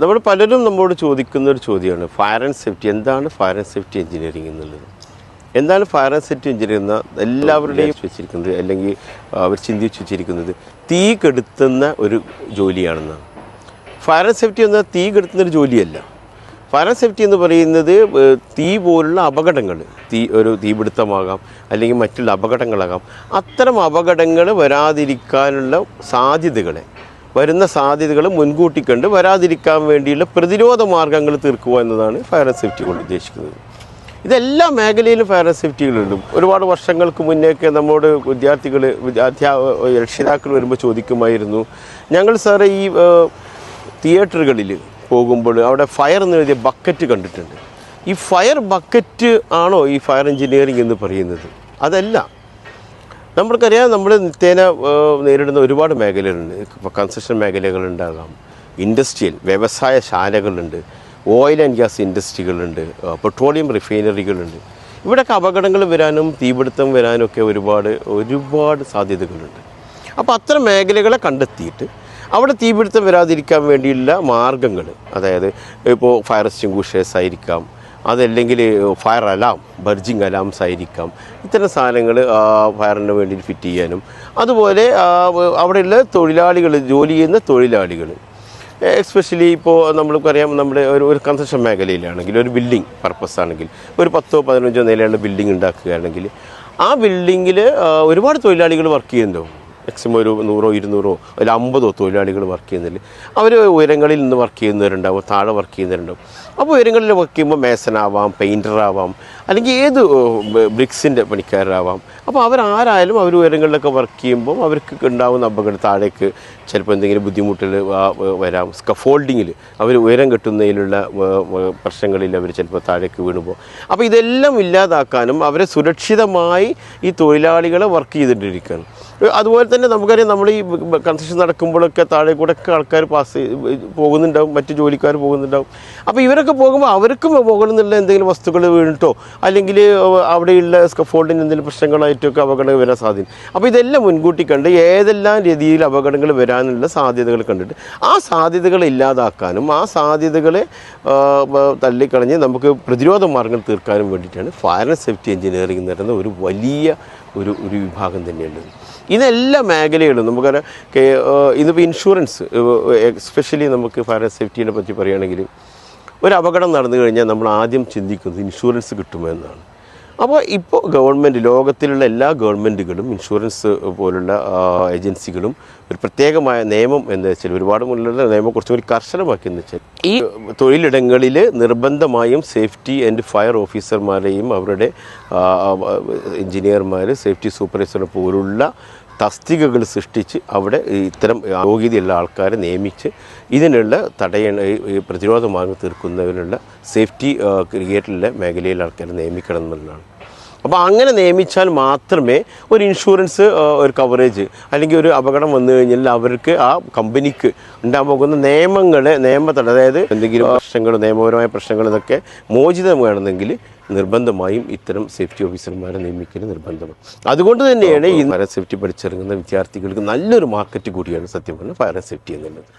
നമ്മൾ പലരും നമ്മോട് ചോദിക്കുന്ന ഒരു ചോദ്യമാണ് ഫയർ ആൻഡ് സേഫ്റ്റി എന്താണ് ഫയർ ആൻഡ് സേഫ്റ്റി എഞ്ചിനീയറിംഗ് എന്നുള്ളത്? എന്താണ് ഫയർ ആൻഡ് സേഫ്റ്റി എഞ്ചിനീയറിംഗ് എന്ന എല്ലാവരുടെയും വെച്ചിരിക്കുന്നത് അല്ലെങ്കിൽ അവർ ചിന്തിച്ച് വെച്ചിരിക്കുന്നത് തീ കെടുത്തുന്ന ഒരു ജോലിയാണെന്നാണ് ഫയർ ആൻഡ് സേഫ്റ്റി എന്നാൽ തീ കെടുത്തുന്ന ഒരു ജോലിയല്ല. ഫയർ ആൻഡ് സേഫ്റ്റി എന്ന് പറയുന്നത് തീ പോലുള്ള അപകടങ്ങൾ തീ ഒരു തീപിടുത്തമാകാം അല്ലെങ്കിൽ മറ്റുള്ള അപകടങ്ങളാകാം. അത്തരം അപകടങ്ങൾ വരാതിരിക്കാനുള്ള സാധ്യതകളെ വരുന്ന സാധ്യതകൾ മുൻകൂട്ടി കണ്ട് വരാതിരിക്കാൻ വേണ്ടിയുള്ള പ്രതിരോധ മാർഗങ്ങൾ തീർക്കുക എന്നതാണ് ഫയർ ആൻഡ് സേഫ്റ്റി കൊണ്ട് ഉദ്ദേശിക്കുന്നത്. ഇതെല്ലാ മേഖലയിലും ഫയർ ആൻഡ് സേഫ്റ്റികളുണ്ട് ഒരുപാട് വർഷങ്ങൾക്ക് മുന്നേയൊക്കെ നമ്മോട് വിദ്യാർത്ഥികൾ അധ്യാപക രക്ഷിതാക്കൾ വരുമ്പോൾ ചോദിക്കുമായിരുന്നു. ഞങ്ങൾ സാറേ ഈ തിയേറ്ററുകളിൽ പോകുമ്പോൾ അവിടെ ഫയർ എന്ന് എഴുതിയ ബക്കറ്റ് കണ്ടിട്ടുണ്ട്. ഈ ഫയർ ബക്കറ്റ് ആണോ ഈ ഫയർ എഞ്ചിനീയറിംഗ് എന്ന് പറയുന്നത്? അതല്ല. നമ്മൾക്കറിയാം നമ്മൾ നിത്യേന നേരിടുന്ന ഒരുപാട് മേഖലകളുണ്ട്. ഇപ്പോൾ കൺസ്ട്രക്ഷൻ മേഖലകളുണ്ടാകാം. ഇൻഡസ്ട്രിയൽ വ്യവസായ ശാലകളുണ്ട്. ഓയിൽ ആൻഡ് ഗ്യാസ് ഇൻഡസ്ട്രികളുണ്ട് പെട്രോളിയം റിഫൈനറികളുണ്ട് ഇവിടെയൊക്കെ അപകടങ്ങൾ വരാനും തീപിടുത്തം വരാനും ഒക്കെ ഒരുപാട് ഒരുപാട് സാധ്യതകളുണ്ട്. അപ്പോൾ അത്തരം മേഖലകളെ കണ്ടെത്തിയിട്ട് അവിടെ തീപിടുത്തം വരാതിരിക്കാൻ വേണ്ടിയുള്ള മാർഗങ്ങൾ അതായത് ഇപ്പോൾ ഫയർ എക്സ്റ്റിങ്കൂഷേഴ്സ് ആയിരിക്കാം അതല്ലെങ്കിൽ ഫയർ അലാം ബർജിങ് അലാംസ് ആയിരിക്കാം. ഇത്തരം സാധനങ്ങൾ ഫയറിന് വേണ്ടി ഫിറ്റ് ചെയ്യാനും. അതുപോലെ അവിടെയുള്ള തൊഴിലാളികൾ ജോലി ചെയ്യുന്ന തൊഴിലാളികൾ എക്സ്പെഷ്യലി ഇപ്പോൾ നമ്മൾക്കറിയാം നമ്മുടെ ഒരു ഒരു കൺസ്ട്രക്ഷൻ മേഖലയിലാണെങ്കിൽ ഒരു ബിൽഡിംഗ് പർപ്പസ് ആണെങ്കിൽ ഒരു പത്തോ പതിനഞ്ചോ നിലയുള്ള ബിൽഡിംഗ് ഉണ്ടാക്കുകയാണെങ്കിൽ ആ ബിൽഡിങ്ങിൽ ഒരുപാട് തൊഴിലാളികൾ വർക്ക് ചെയ്യുന്നുണ്ടാവും. മാക്സിമം ഒരു നൂറോ ഇരുന്നൂറോ അല്ല അമ്പതോ തൊഴിലാളികൾ വർക്ക് ചെയ്യുന്നില്ല അവർ ഉയരങ്ങളിൽ നിന്ന് വർക്ക് ചെയ്യുന്നവരുണ്ടാവും താഴെ വർക്ക് ചെയ്യുന്നവരുണ്ടാവും. അപ്പോൾ ഉയരങ്ങളിൽ വർക്ക് ചെയ്യുമ്പോൾ മേസനാവാം പെയിന്ററാവാം അല്ലെങ്കിൽ ഏത് ബ്രിക്സിന്റെ പണിക്കാരാവാം അപ്പോൾ അവരാരായാലും അവർ ഉയരങ്ങളിലൊക്കെ വർക്ക് ചെയ്യുമ്പോൾ അവർക്ക് ഉണ്ടാകുന്ന അപകടം താഴേക്ക് ചിലപ്പോൾ എന്തെങ്കിലും ബുദ്ധിമുട്ടുകൾ വരാം. സ്കഫോൾഡിങ്ങിൽ അവർ ഉയരം കെട്ടുന്നതിലുള്ള പ്രശ്നങ്ങളിൽ അവർ ചിലപ്പോൾ താഴേക്ക് വീണുപോകും. അപ്പോൾ ഇതെല്ലാം ഇല്ലാതാക്കാനും അവരെ സുരക്ഷിതമായി ഈ തൊഴിലാളികളെ വർക്ക് ചെയ്തിട്ടിരിക്കുകയാണ്. അതുപോലെ തന്നെ നമുക്കറിയാം നമ്മൾ ഈ കൺസ്ട്രക്ഷൻ നടക്കുമ്പോഴൊക്കെ താഴെ കൂടെ ഒക്കെ ആൾക്കാർ പാസ് പോകുന്നുണ്ടാവും. മറ്റു ജോലിക്കാർ പോകുന്നുണ്ടാവും. അപ്പോൾ ഇവരൊക്കെ പോകുമ്പോൾ അവർക്കും മുകളിൽ നിന്നുള്ള എന്തെങ്കിലും വസ്തുക്കൾ വീണിട്ടോ? അല്ലെങ്കിൽ അവിടെയുള്ള സ്കഫോൾഡിന് എന്തെങ്കിലും പ്രശ്നങ്ങളായിട്ടൊക്കെ അപകടങ്ങൾ വരാൻ സാധ്യത അപ്പോൾ ഇതെല്ലാം മുൻകൂട്ടി കണ്ട് ഏതെല്ലാം രീതിയിൽ അപകടങ്ങൾ വരാനുള്ള സാധ്യതകൾ കണ്ടിട്ട് ആ സാധ്യതകൾ ഇല്ലാതാക്കാനും ആ സാധ്യതകളെ തള്ളിക്കളഞ്ഞ് നമുക്ക് പ്രതിരോധ മാർഗം തീർക്കാനും വേണ്ടിയിട്ടാണ് ഫയർ ആൻഡ് സേഫ്റ്റി എഞ്ചിനീയറിംഗ് പറയുന്ന ഒരു വലിയ ഒരു ഒരു വിഭാഗം തന്നെയുണ്ട്. ഇതെല്ലാ മേഖലകളും നമുക്കറിയാം ഇതിപ്പോൾ ഇൻഷുറൻസ് എസ്പെഷ്യലി നമുക്ക് ഫയർ സേഫ്റ്റിനെ പറ്റി പറയുകയാണെങ്കിൽ ഒരു അപകടം നടന്നു കഴിഞ്ഞാൽ നമ്മൾ ആദ്യം ചിന്തിക്കുന്നത് ഇൻഷുറൻസ് കിട്ടുമോ എന്നാണ്. അപ്പോൾ ഇപ്പോൾ ഗവൺമെന്റ് ലോകത്തിലുള്ള എല്ലാ ഗവൺമെന്റുകളും ഇൻഷുറൻസ് പോലുള്ള ഏജൻസികളും ഒരു പ്രത്യേകമായ നിയമം എന്ന് വെച്ചാൽ ഒരുപാട് മുന്നിലുള്ള നിയമം കുറച്ചും കൂടി കർശനമാക്കിയെന്ന് വെച്ചാൽ ഈ തൊഴിലിടങ്ങളിൽ നിർബന്ധമായും സേഫ്റ്റി ആൻഡ് ഫയർ ഓഫീസർമാരെയും അവരുടെ എഞ്ചിനീയർമാർ സേഫ്റ്റി സൂപ്പർവൈസർ പോലുള്ള തസ്തികകൾ സൃഷ്ടിച്ച് അവിടെ ഇത്തരം യോഗ്യതയുള്ള ആൾക്കാരെ നിയമിച്ച് ഇതിനുള്ള തടയണ പ്രതിരോധ മാർഗം തീർക്കുന്നതിനുള്ള സേഫ്റ്റി ക്രിയേറ്ററിലെ മേഖലയിലെ ആൾക്കാരെ നിയമിക്കണം എന്നുള്ളതാണ്. അപ്പോൾ അങ്ങനെ നിയമിച്ചാൽ മാത്രമേ ഒരു ഇൻഷുറൻസ് ഒരു കവറേജ് അല്ലെങ്കിൽ ഒരു അപകടം വന്നു കഴിഞ്ഞാൽ അവർക്ക് ആ കമ്പനിക്ക് ഉണ്ടാകാൻ പോകുന്ന നിയമങ്ങളെ നിയമത്തട അതായത് എന്തെങ്കിലും പ്രശ്നങ്ങൾ നിയമപരമായ പ്രശ്നങ്ങൾ ഇതൊക്കെ മോചിതം വേണമെങ്കിൽ നിർബന്ധമായും ഇത്തരം സേഫ്റ്റി ഓഫീസർമാരെ നിയമിക്കൽ നിർബന്ധമാണ്. അതുകൊണ്ട് തന്നെയാണ് ഈ ഫയർ സേഫ്റ്റി പഠിച്ചിറങ്ങുന്ന വിദ്യാർത്ഥികൾക്ക് നല്ലൊരു മാർക്കറ്റ് കൂടിയാണ് സത്യം പറഞ്ഞാൽ ഫയർ സേഫ്റ്റി എന്നുള്ളത്.